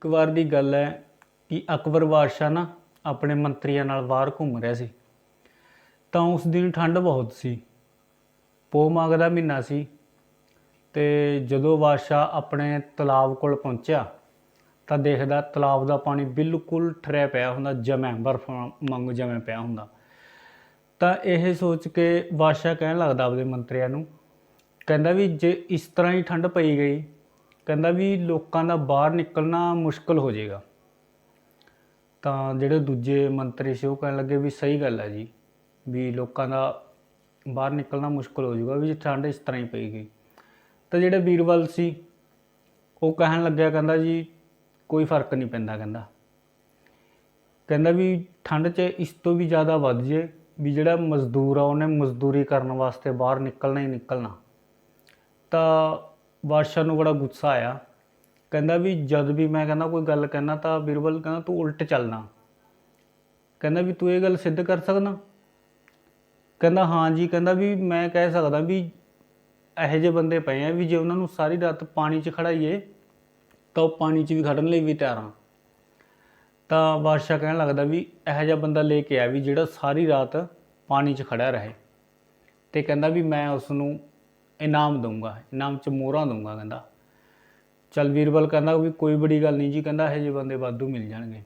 ਇੱਕ ਵਾਰ ਦੀ ਗੱਲ ਹੈ ਕਿ ਅਕਬਰ ਬਾਦਸ਼ਾਹ ਨਾ ਆਪਣੇ ਮੰਤਰੀਆਂ ਨਾਲ ਬਾਹਰ ਘੁੰਮ ਰਿਹਾ ਸੀ। ਤਾਂ ਉਸ ਦਿਨ ਠੰਡ ਬਹੁਤ ਸੀ। ਪੋ ਮਾਘ ਦਾ ਮਹੀਨਾ ਸੀ ਤੇ ਜਦੋਂ ਬਾਦਸ਼ਾਹ ਆਪਣੇ ਤਲਾਬ ਕੋਲ ਪਹੁੰਚਿਆ ਤਾਂ ਦੇਖਦਾ ਤਲਾਬ ਦਾ ਪਾਣੀ ਬਿਲਕੁਲ ਠਰਿਆ ਪਿਆ ਹੁੰਦਾ ਜਮਿਆ ਬਰਫ਼ ਵਾਂਗੂ ਜਮਿਆ ਪਿਆ ਹੁੰਦਾ। ਤਾਂ ਇਹ ਸੋਚ ਕੇ ਬਾਦਸ਼ਾਹ ਕਹਿਣ ਲੱਗਦਾ ਆਪਦੇ ਮੰਤਰੀਆਂ ਨੂੰ, ਕਹਿੰਦਾ ਵੀ ਜੇ ਇਸ ਤਰ੍ਹਾਂ ਹੀ ਠੰਡ ਪਈ ਗਈ ਕਹਿੰਦਾ ਵੀ ਲੋਕਾਂ ਦਾ ਬਾਹਰ ਨਿਕਲਣਾ ਮੁਸ਼ਕਲ ਹੋ ਜਾਏਗਾ। ਤਾਂ ਜਿਹੜੇ ਦੂਜੇ ਮੰਤਰੀ ਸੀ ਉਹ ਕਹਿਣ ਲੱਗੇ ਵੀ ਸਹੀ ਗੱਲ ਹੈ ਜੀ, ਵੀ ਲੋਕਾਂ ਦਾ ਬਾਹਰ ਨਿਕਲਣਾ ਮੁਸ਼ਕਲ ਹੋ ਜਾਊਗਾ, ਵੀ ਠੰਡ ਇਸ ਤਰ੍ਹਾਂ ਹੀ ਪਈ ਤਾਂ ਜਿਹੜੇ ਬੀਰਬਲ ਸੀ, ਉਹ ਕਹਿਣ ਲੱਗਿਆ ਕਹਿੰਦਾ ਜੀ, ਕੋਈ ਫ਼ਰਕ ਨਹੀਂ ਪੈਂਦਾ ਕਹਿੰਦਾ। ਕਹਿੰਦਾ ਵੀ ਠੰਡ 'ਚ ਇਸ ਤੋਂ ਵੀ ਜ਼ਿਆਦਾ ਵੱਧ ਜੇ, ਵੀ ਜਿਹੜਾ ਮਜ਼ਦੂਰ ਆ ਉਹਨੇ ਮਜ਼ਦੂਰੀ ਕਰਨ ਵਾਸਤੇ ਬਾਹਰ ਨਿਕਲਣਾ ਹੀ ਨਿਕਲਣਾ। ਤਾਂ ਬਾਦਸ਼ਾਹ ਨੂੰ ਬੜਾ ਗੁੱਸਾ ਆਇਆ। ਕਹਿੰਦਾ ਵੀ ਜਦ ਵੀ ਮੈਂ ਕਹਿੰਦਾ ਕੋਈ ਗੱਲ ਕਹਿਣਾ ਤਾਂ ਬਿਰਬਲ ਕਹਿੰਦਾ ਤੂੰ ਉਲਟ ਚੱਲਣਾ। ਕਹਿੰਦਾ ਵੀ ਤੂੰ ਇਹ ਗੱਲ ਸਿੱਧ ਕਰ ਸਕਦਾ? ਕਹਿੰਦਾ ਹਾਂ ਜੀ, ਕਹਿੰਦਾ ਵੀ ਮੈਂ ਕਹਿ ਸਕਦਾ ਵੀ ਇਹੋ ਜਿਹੇ ਬੰਦੇ ਪਏ ਆ ਵੀ ਜੇ ਉਹਨਾਂ ਨੂੰ ਸਾਰੀ ਰਾਤ ਪਾਣੀ 'ਚ ਖੜਾਈਏ ਤਾਂ ਉਹ ਪਾਣੀ 'ਚ ਵੀ ਖੜਨ ਲਈ ਵੀ ਤਿਆਰ ਆ। ਤਾਂ ਬਾਦਸ਼ਾਹ ਕਹਿਣ ਲੱਗਦਾ ਵੀ ਇਹੋ ਜਿਹਾ ਬੰਦਾ ਲੈ ਕੇ ਆ ਵੀ ਜਿਹੜਾ ਸਾਰੀ ਰਾਤ ਪਾਣੀ 'ਚ ਖੜਿਆ ਰਹੇ। ਤੇ ਕਹਿੰਦਾ ਵੀ ਮੈਂ ਉਸ ਨੂੰ ਇਨਾਮ ਦਊਂਗਾ, ਇਨਾਮ 'ਚ ਮੋਹਰਾਂ ਦਊਂਗਾ ਕਹਿੰਦਾ। ਚੱਲ ਵੀਰਬਲ ਕਹਿੰਦਾ ਵੀ ਕੋਈ ਬੜੀ ਗੱਲ ਨਹੀਂ ਜੀ, ਕਹਿੰਦਾ ਇਹੋ ਜਿਹੇ ਬੰਦੇ ਵਾਧੂ ਮਿਲ ਜਾਣਗੇ।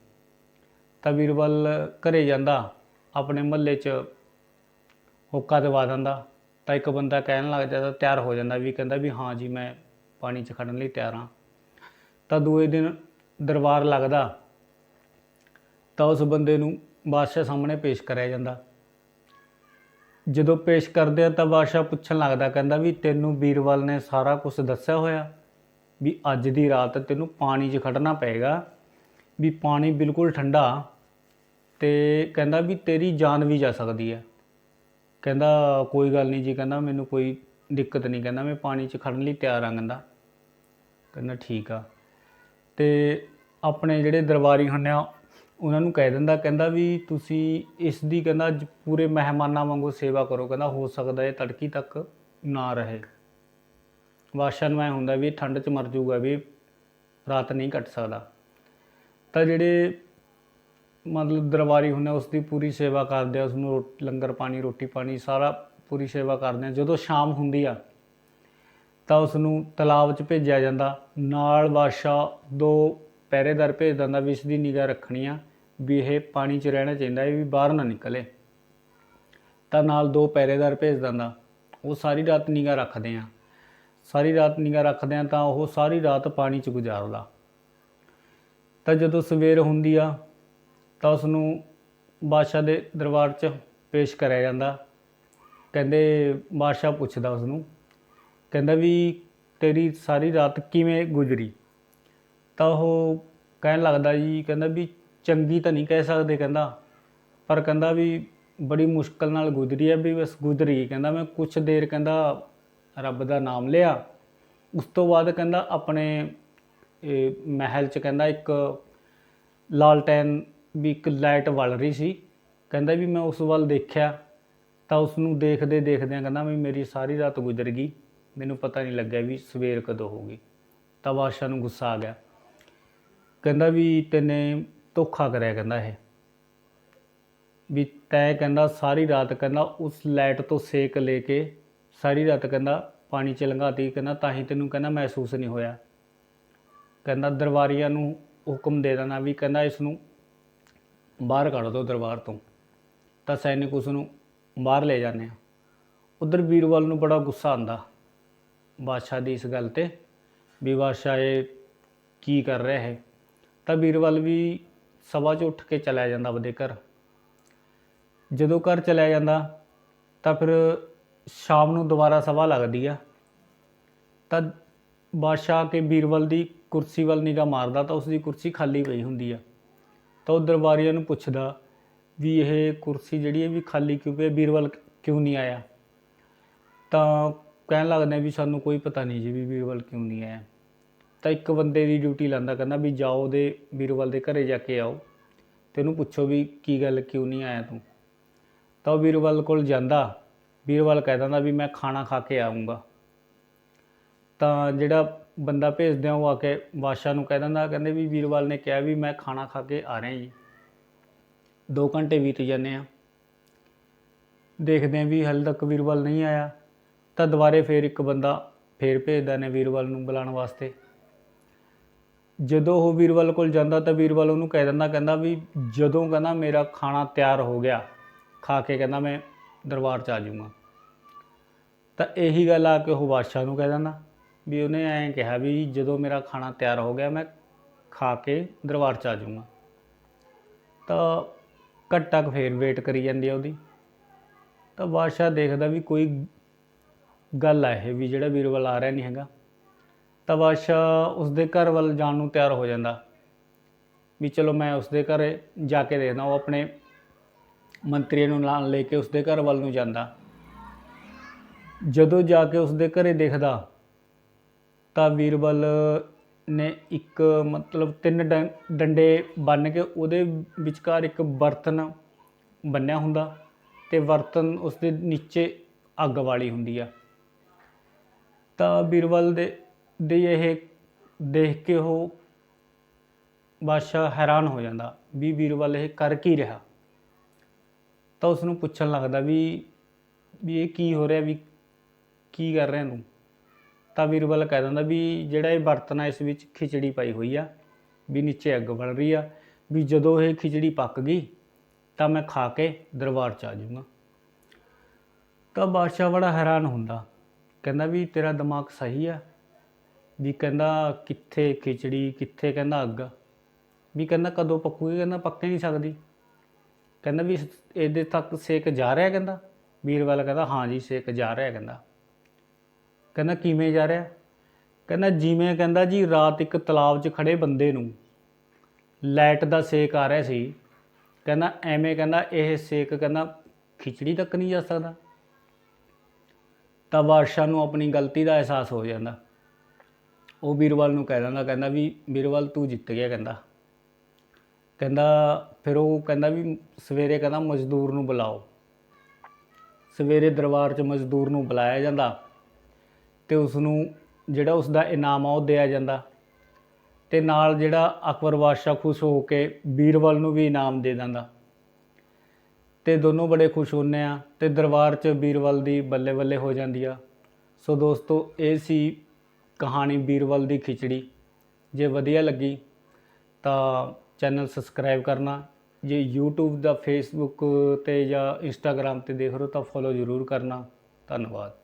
ਤਾਂ ਵੀਰਬਲ ਘਰੇ ਜਾਂਦਾ, ਆਪਣੇ ਮਹੱਲੇ 'ਚ ਹੋਕਾ ਦਵਾ ਦਿੰਦਾ, ਤਾਂ ਇੱਕ ਬੰਦਾ ਕਹਿਣ ਲੱਗ ਜਾਂਦਾ, ਤਿਆਰ ਹੋ ਜਾਂਦਾ ਵੀ ਕਹਿੰਦਾ ਵੀ ਹਾਂ ਜੀ, ਮੈਂ ਪਾਣੀ 'ਚ ਖੜਨ ਲਈ ਤਿਆਰ ਹਾਂ। ਤਾਂ ਦੂਏ ਦਿਨ ਦਰਬਾਰ ਲੱਗਦਾ, ਤਾਂ ਉਸ ਬੰਦੇ ਨੂੰ ਬਾਦਸ਼ਾਹ ਸਾਹਮਣੇ ਪੇਸ਼ ਕਰਿਆ ਜਾਂਦਾ। ਜਦੋਂ ਪੇਸ਼ ਕਰਦੇ ਆ ਤਾਂ ਬਾਦਸ਼ਾਹ ਪੁੱਛਣ ਲੱਗਦਾ ਕਹਿੰਦਾ ਵੀ ਤੈਨੂੰ ਬੀਰਬਲ ਨੇ ਸਾਰਾ ਕੁਝ ਦੱਸਿਆ ਹੋਇਆ ਵੀ ਅੱਜ ਦੀ ਰਾਤ ਤੈਨੂੰ ਪਾਣੀ 'ਚ ਖੜਨਾ ਪਏਗਾ, ਵੀ ਪਾਣੀ ਬਿਲਕੁਲ ਠੰਡਾ ਤੇ ਕਹਿੰਦਾ ਵੀ ਤੇਰੀ ਜਾਨ ਵੀ ਜਾ ਸਕਦੀ ਹੈ। ਕਹਿੰਦਾ ਕੋਈ ਗੱਲ ਨਹੀਂ ਜੀ, ਕਹਿੰਦਾ ਮੈਨੂੰ ਕੋਈ ਦਿੱਕਤ ਨਹੀਂ, ਕਹਿੰਦਾ ਮੈਂ ਪਾਣੀ 'ਚ ਖੜਨ ਲਈ ਤਿਆਰ ਹਾਂ ਕਹਿੰਦਾ। ਕਹਿੰਦਾ ਠੀਕ ਆ। ਤੇ ਆਪਣੇ ਜਿਹੜੇ ਦਰਬਾਰੀ ਹੁੰਦੇ ਆ ਉਹਨਾਂ ਨੂੰ ਕਹਿ ਦਿੰਦਾ, ਕਹਿੰਦਾ ਵੀ ਤੁਸੀਂ ਇਸ ਦੀ ਕਹਿੰਦਾ ਜ ਪੂਰੇ ਮਹਿਮਾਨਾਂ ਵਾਂਗੂ ਸੇਵਾ ਕਰੋ, ਕਹਿੰਦਾ ਹੋ ਸਕਦਾ ਇਹ ਤੜਕੀ ਤੱਕ ਨਾ ਰਹੇ। ਬਾਦਸ਼ਾਹ ਨੂੰ ਐਂ ਹੁੰਦਾ ਵੀ ਇਹ ਠੰਡ 'ਚ ਮਰ ਜਾਊਗਾ ਵੀ ਰਾਤ ਨਹੀਂ ਕੱਟ ਸਕਦਾ। ਤਾਂ ਜਿਹੜੇ ਮਤਲਬ ਦਰਬਾਰੀ ਹੁੰਦੇ ਉਸ ਦੀ ਪੂਰੀ ਸੇਵਾ ਕਰਦੇ ਆ ਉਸ ਨੂੰ ਰੋ- ਲੰਗਰ ਪਾਣੀ, ਰੋਟੀ ਪਾਣੀ, ਸਾਰਾ ਪੂਰੀ ਸੇਵਾ ਕਰਦੇ ਆ। ਜਦੋਂ ਸ਼ਾਮ ਹੁੰਦੀ ਆ, ਤਾਂ ਉਸ ਨੂੰ ਤਲਾਬ 'ਚ ਭੇਜਿਆ ਜਾਂਦਾ। ਨਾਲ ਬਾਦਸ਼ਾਹ ਦੋ ਪਹਿਰੇਦਾਰ ਭੇਜ ਦਿੰਦਾ ਵੀ ਇਸ ਦੀ ਨਿਗਾਹ ਰੱਖਣੀ ਆ। ਵੀ ਇਹ ਪਾਣੀ 'ਚ ਰਹਿਣਾ ਚਾਹੀਦਾ ਹੈ ਵੀ ਬਾਹਰ ਨਾ ਨਿਕਲੇ। ਤਾਂ ਨਾਲ ਦੋ ਪਹਿਰੇਦਾਰ ਭੇਜ ਦਿੰਦਾ ਉਹ ਸਾਰੀ ਰਾਤ ਨਿਗਾਹ ਰੱਖਦੇ ਆ। ਸਾਰੀ ਰਾਤ ਨਿਗਾਹ ਰੱਖਦੇ ਆ ਤਾਂ ਉਹ ਸਾਰੀ ਰਾਤ ਪਾਣੀ 'ਚ ਗੁਜ਼ਾਰਦਾ। ਤਾਂ ਜਦੋਂ ਸਵੇਰ ਹੁੰਦੀ ਆ, ਤਾਂ ਉਸ ਨੂੰ ਬਾਦਸ਼ਾਹ ਦੇ ਦਰਬਾਰ 'ਚ ਪੇਸ਼ ਕਰਿਆ ਜਾਂਦਾ। ਕਹਿੰਦੇ, ਬਾਦਸ਼ਾਹ ਪੁੱਛਦਾ ਉਸ ਨੂੰ ਕਹਿੰਦਾ ਵੀ ਤੇਰੀ ਸਾਰੀ ਰਾਤ ਕਿਵੇਂ ਗੁਜ਼ਰੀ? ਤਾਂ ਉਹ ਕਹਿਣ ਲੱਗਦਾ ਜੀ, ਕਹਿੰਦਾ ਵੀ ਚੰਗੀ ਤਾਂ ਨਹੀਂ ਕਹਿ ਸਕਦੇ ਕਹਿੰਦਾ, ਪਰ ਕਹਿੰਦਾ ਵੀ ਬੜੀ ਮੁਸ਼ਕਲ ਨਾਲ ਗੁਜ਼ਰੀ ਹੈ ਵੀ ਬਸ ਗੁਜ਼ਰੀ ਕਹਿੰਦਾ ਮੈਂ ਕੁਛ ਦੇਰ ਕਹਿੰਦਾ ਰੱਬ ਦਾ ਨਾਮ ਲਿਆ। ਉਸ ਤੋਂ ਬਾਅਦ ਕਹਿੰਦਾ ਆਪਣੇ ਇਹ ਮਹਿਲ 'ਚ ਕਹਿੰਦਾ ਇੱਕ ਲਾਲਟੈਨ ਵੀ ਇੱਕ ਲਾਈਟ ਵਲ ਰਹੀ ਸੀ। ਕਹਿੰਦਾ ਵੀ ਮੈਂ ਉਸ ਵੱਲ ਦੇਖਿਆ ਤਾਂ ਉਸ ਨੂੰ ਦੇਖਦੇ ਦੇਖਦਿਆਂ ਕਹਿੰਦਾ ਵੀ ਮੇਰੀ ਸਾਰੀ ਰਾਤ ਗੁਜ਼ਰ ਗਈ। ਮੈਨੂੰ ਪਤਾ ਨਹੀਂ ਲੱਗਿਆ ਵੀ ਸਵੇਰ ਕਦੋਂ ਹੋਊਗੀ ਤਾਂ ਬਾਦਸ਼ਾਹ ਨੂੰ ਗੁੱਸਾ ਆ ਗਿਆ। ਕਹਿੰਦਾ ਵੀ ਤੈਨੇ ਧੋਖਾ ਕਰਿਆ ਕਹਿੰਦਾ ਇਹ। ਵੀ ਤੈਂ ਕਹਿੰਦਾ ਸਾਰੀ ਰਾਤ ਕਹਿੰਦਾ ਉਸ ਲਾਈਟ ਤੋਂ ਸੇਕ ਲੈ ਕੇ ਸਾਰੀ ਰਾਤ ਕਹਿੰਦਾ ਪਾਣੀ 'ਚ ਲੰਘਾਤੀ, ਕਹਿੰਦਾ ਤਾਂ ਹੀ ਤੈਨੂੰ ਕਹਿੰਦਾ ਮਹਿਸੂਸ ਨਹੀਂ ਹੋਇਆ। ਕਹਿੰਦਾ ਦਰਬਾਰੀਆਂ ਨੂੰ ਹੁਕਮ ਦੇ ਦੇਣਾ ਵੀ ਕਹਿੰਦਾ ਇਸ ਨੂੰ ਬਾਹਰ ਕੱਢ ਦਿਓ ਦਰਬਾਰ ਤੋਂ। ਤਾਂ ਸੈਨਿਕ ਉਸ ਨੂੰ ਬਾਹਰ ਲੈ ਜਾਂਦੇ ਆ। ਉਧਰ ਵੀਰਵਾਲ ਨੂੰ ਬੜਾ ਗੁੱਸਾ ਆਂਦਾ ਬਾਦਸ਼ਾਹ ਦੀ ਇਸ ਗੱਲ ਤੇ ਵੀ ਬਾਦਸ਼ਾਹ ਇਹ ਕੀ ਕਰ ਰਿਹਾ ਹੈ ਤਾਂ ਵੀਰਵਾਲ ਵੀ ਸਭਾ 'ਚ ਉੱਠ ਕੇ ਚਲਾ ਜਾਂਦਾ ਆਪਦੇ ਘਰ। ਜਦੋਂ ਘਰ ਚਲਿਆ ਜਾਂਦਾ, ਤਾਂ ਫਿਰ ਸ਼ਾਮ ਨੂੰ ਦੁਬਾਰਾ ਸਭਾ ਲੱਗਦੀ ਆ। ਤਾਂ ਬਾਦਸ਼ਾਹ ਕੇ ਬੀਰਬਲ ਦੀ ਕੁਰਸੀ ਵੱਲ ਨਿਗਾਹ ਮਾਰਦਾ, ਤਾਂ ਉਸ ਦੀ ਕੁਰਸੀ ਖਾਲੀ ਪਈ ਹੁੰਦੀ ਆ। ਤਾਂ ਉਹ ਦਰਬਾਰੀਆਂ ਨੂੰ ਪੁੱਛਦਾ ਵੀ ਇਹ ਕੁਰਸੀ ਜਿਹੜੀ ਹੈ ਵੀ ਖਾਲੀ ਕਿਉਂ ਪਈ ਹੈ? ਬੀਰਬਲ ਕਿਉਂ ਨਹੀਂ ਆਇਆ? ਤਾਂ ਕਹਿਣ ਲੱਗਦੇ ਵੀ ਸਾਨੂੰ ਕੋਈ ਪਤਾ ਨਹੀਂ ਜੀ ਵੀ ਬੀਰਬਲ ਕਿਉਂ ਨਹੀਂ ਆਇਆ। ਤਾਂ ਇੱਕ ਬੰਦੇ ਦੀ ਡਿਊਟੀ ਲਾਂਦਾ ਕਹਿੰਦਾ ਵੀ ਜਾਓ ਉਹਦੇ ਵੀਰਵਾਲ ਦੇ ਘਰੇ ਜਾ ਕੇ ਆਓ ਤੇ ਉਹਨੂੰ ਪੁੱਛੋ ਵੀ ਕੀ ਗੱਲ, ਕਿਉਂ ਨਹੀਂ ਆਇਆ ਤੂੰ? ਤਾਂ ਉਹ ਵੀਰਵਾਲ ਕੋਲ ਜਾਂਦਾ ਵੀਰਵਾਲ ਕਹਿ ਦਿੰਦਾ ਵੀ ਮੈਂ ਖਾਣਾ ਖਾ ਕੇ ਆਉਂਗਾ ਤਾਂ ਜਿਹੜਾ ਬੰਦਾ ਭੇਜਦੇ ਆ ਉਹ ਆ ਕੇ ਬਾਦਸ਼ਾਹ ਨੂੰ ਕਹਿ ਦਿੰਦਾ, ਕਹਿੰਦੇ ਵੀ ਵੀਰਵਾਲ ਨੇ ਕਿਹਾ ਵੀ ਮੈਂ ਖਾਣਾ ਖਾ ਕੇ ਆ ਰਿਹਾ ਜੀ। 2 ਘੰਟੇ ਬੀਤ ਜਾਂਦੇ ਆ। ਦੇਖਦੇ ਆ ਵੀ ਹਾਲੇ ਤੱਕ ਵੀਰਵਾਲ ਨਹੀਂ ਆਇਆ, ਤਾਂ ਦੁਬਾਰੇ ਫੇਰ ਇੱਕ ਬੰਦਾ ਫੇਰ ਭੇਜਦਾ ਨੇ ਵੀਰਵਾਲ ਨੂੰ ਬੁਲਾਉਣ ਵਾਸਤੇ। ਜਦੋਂ ਉਹ ਵੀਰਵਾਲ ਕੋਲ ਜਾਂਦਾ ਤਾਂ ਵੀਰਵਾਲ ਉਹਨੂੰ ਕਹਿ ਦਿੰਦਾ, ਕਹਿੰਦਾ ਵੀ ਜਦੋਂ ਕਹਿੰਦਾ ਮੇਰਾ ਖਾਣਾ ਤਿਆਰ ਹੋ ਗਿਆ, ਖਾ ਕੇ ਕਹਿੰਦਾ ਮੈਂ ਦਰਬਾਰ ਚ ਆ ਜਾਊਂਗਾ। ਤਾਂ ਇਹੀ ਗੱਲ ਆ ਕੇ ਉਹ ਬਾਦਸ਼ਾਹ ਨੂੰ ਕਹਿ ਦਿੰਦਾ ਵੀ ਉਹਨੇ ਐਂ ਕਿਹਾ ਵੀ ਜਦੋਂ ਮੇਰਾ ਖਾਣਾ ਤਿਆਰ ਹੋ ਗਿਆ, ਮੈਂ ਖਾ ਕੇ ਦਰਬਾਰ ਚ ਆ ਜਾਊਂਗਾ। ਤਾਂ ਘੱਟਾ ਕੁ ਫੇਰ ਵੇਟ ਕਰੀ ਜਾਂਦੀ ਆ ਉਹਦੀ। ਤਾਂ ਬਾਦਸ਼ਾਹ ਦੇਖਦਾ ਵੀ ਕੋਈ ਗੱਲ ਆ ਇਹ, ਵੀ ਜਿਹੜਾ ਵੀਰਵਾਲ ਆ ਰਿਹਾ ਨਹੀਂ ਹੈਗਾ। ਤਾਂ ਬਾਦਸ਼ਾਹ ਉਸਦੇ ਘਰ ਵੱਲ ਜਾਣ ਨੂੰ ਤਿਆਰ ਹੋ ਜਾਂਦਾ। ਵੀ ਚਲੋ ਮੈਂ ਉਸਦੇ ਘਰ ਜਾ ਕੇ ਦੇਖਦਾ, ਉਹ ਆਪਣੇ ਮੰਤਰੀ ਨੂੰ ਨਾਲ ਲੈ ਕੇ ਉਸਦੇ ਘਰ ਵੱਲ ਨੂੰ ਜਾਂਦਾ। ਜਦੋਂ ਜਾ ਕੇ ਉਸਦੇ ਘਰੇ ਦੇਖਦਾ, ਤਾਂ ਵੀਰਬਲ ਨੇ ਇੱਕ ਮਤਲਬ ਤਿੰਨ ਡੰ- ਡੰਡੇ ਬੰਨ ਕੇ ਉਹਦੇ ਵਿਚਕਾਰ ਇੱਕ ਬਰਤਨ ਬੰਨਿਆ ਹੁੰਦਾ ਤੇ ਬਰਤਨ ਉਸਦੇ ਨੀਚੇ ਅੱਗ ਵਾਲੀ ਹੁੰਦੀ ਆ। ਤਾਂ ਵੀਰਬਲ ਦੇ ਦੀ ਇਹ ਦੇਖ ਕੇ ਉਹ ਬਾਦਸ਼ਾਹ ਹੈਰਾਨ ਹੋ ਜਾਂਦਾ ਵੀ ਬੀਰਬਲ ਇਹ ਕਰ ਕੀ ਰਿਹਾ। ਤਾਂ ਉਸ ਨੂੰ ਪੁੱਛਣ ਲੱਗਦਾ ਵੀ ਵੀ ਇਹ ਕੀ ਹੋ ਰਿਹਾ, ਵੀ ਕੀ ਕਰ ਰਿਹਾ ਤੂੰ? ਤਾਂ ਬੀਰਬਲ ਕਹਿ ਦਿੰਦਾ ਵੀ ਜਿਹੜਾ ਇਹ ਬਰਤਨ ਆ, ਇਸ ਵਿੱਚ ਖਿਚੜੀ ਪਾਈ ਹੋਈ ਆ, ਵੀ ਨੀਚੇ ਅੱਗ ਬਲ ਰਹੀ ਆ, ਵੀ ਜਦੋਂ ਇਹ ਖਿਚੜੀ ਪੱਕ ਗਈ, ਤਾਂ ਮੈਂ ਖਾ ਕੇ ਦਰਬਾਰ ਚ ਆ ਜਾਊਂਗਾ। ਤਾਂ ਬਾਦਸ਼ਾਹ ਬੜਾ ਹੈਰਾਨ ਹੁੰਦਾ, ਕਹਿੰਦਾ ਵੀ ਤੇਰਾ ਦਿਮਾਗ ਸਹੀ ਆ ਵੀ ਕਹਿੰਦਾ ਕਿੱਥੇ ਖਿਚੜੀ, ਕਿੱਥੇ ਕਹਿੰਦਾ ਅੱਗ। ਵੀ ਕਹਿੰਦਾ ਕਦੋਂ ਪੱਕੂਗੀ? ਕਹਿੰਦਾ ਪੱਕੇ ਨਹੀਂ ਸਕਦੀ। ਕਹਿੰਦਾ ਵੀ ਇਹਦੇ ਤੱਕ ਸੇਕ ਜਾ ਰਿਹਾ ਕਹਿੰਦਾ। ਵੀਰਵਾਲ ਕਹਿੰਦਾ, ਹਾਂ ਜੀ, ਸੇਕ ਜਾ ਰਿਹਾ ਕਹਿੰਦਾ। ਕਹਿੰਦਾ, ਕਿਵੇਂ ਜਾ ਰਿਹਾ? ਕਹਿੰਦਾ, ਜਿਵੇਂ ਕਹਿੰਦਾ ਜੀ, ਰਾਤ ਇੱਕ ਤਲਾਬ 'ਚ ਖੜੇ ਬੰਦੇ ਨੂੰ ਲਾਈਟ ਦਾ ਸੇਕ ਆ ਰਿਹਾ ਸੀ। ਕਹਿੰਦਾ, ਐਵੇਂ ਕਹਿੰਦਾ, ਇਹ ਸੇਕ ਕਹਿੰਦਾ ਖਿਚੜੀ ਤੱਕ ਨਹੀਂ ਜਾ ਸਕਦਾ। ਤਾਂ ਬਾਦਸ਼ਾਹ ਨੂੰ ਆਪਣੀ ਗਲਤੀ ਦਾ ਅਹਿਸਾਸ ਹੋ ਜਾਂਦਾ। ਉਹ ਵੀਰਵਾਲ ਨੂੰ ਕਹਿ ਦਿੰਦਾ, ਕਹਿੰਦਾ ਵੀ ਵੀਰਵਾਲ ਤੂੰ ਜਿੱਤ ਗਿਆ ਕਹਿੰਦਾ। ਕਹਿੰਦਾ, ਫਿਰ ਉਹ ਕਹਿੰਦਾ ਵੀ ਸਵੇਰੇ ਕਹਿੰਦਾ ਮਜ਼ਦੂਰ ਨੂੰ ਬੁਲਾਓ। ਸਵੇਰੇ ਦਰਬਾਰ 'ਚ ਮਜ਼ਦੂਰ ਨੂੰ ਬੁਲਾਇਆ ਜਾਂਦਾ ਤੇ ਉਸ ਨੂੰ ਜਿਹੜਾ ਉਸ ਦਾ ਇਨਾਮ ਆ ਉਹ ਦਿਆ ਜਾਂਦਾ ਤੇ ਨਾਲ ਜਿਹੜਾ ਅਕਬਰ ਬਾਦਸ਼ਾਹ ਖੁਸ਼ ਹੋ ਕੇ ਬੀਰਬਲ ਨੂੰ ਵੀ ਇਨਾਮ ਦੇ ਦਿੰਦਾ। ਤੇ ਦੋਨੋਂ ਬੜੇ ਖੁਸ਼ ਹੁੰਨੇ ਆ ਤੇ ਦਰਬਾਰ 'ਚ ਬੀਰਬਲ ਦੀ ਬੱਲੇ ਬੱਲੇ ਹੋ ਜਾਂਦੀ ਆ। ਸੋ ਦੋਸਤੋ, ਇਹ ਸੀ ਕਹਾਣੀ ਬੀਰਵਲ ਦੀ ਖਿਚੜੀ। ਜੇ ਵਧੀਆ ਲੱਗੀ ਤਾਂ ਚੈਨਲ ਸਬਸਕ੍ਰਾਈਬ ਕਰਨਾ। ਜੇ YouTube ਦਾ Facebook ਤੇ ਜਾਂ Instagram ਤੇ ਦੇਖ ਰਹੇ ਹੋ ਤਾਂ ਫੋਲੋ ਜ਼ਰੂਰ ਕਰਨਾ। ਧੰਨਵਾਦ।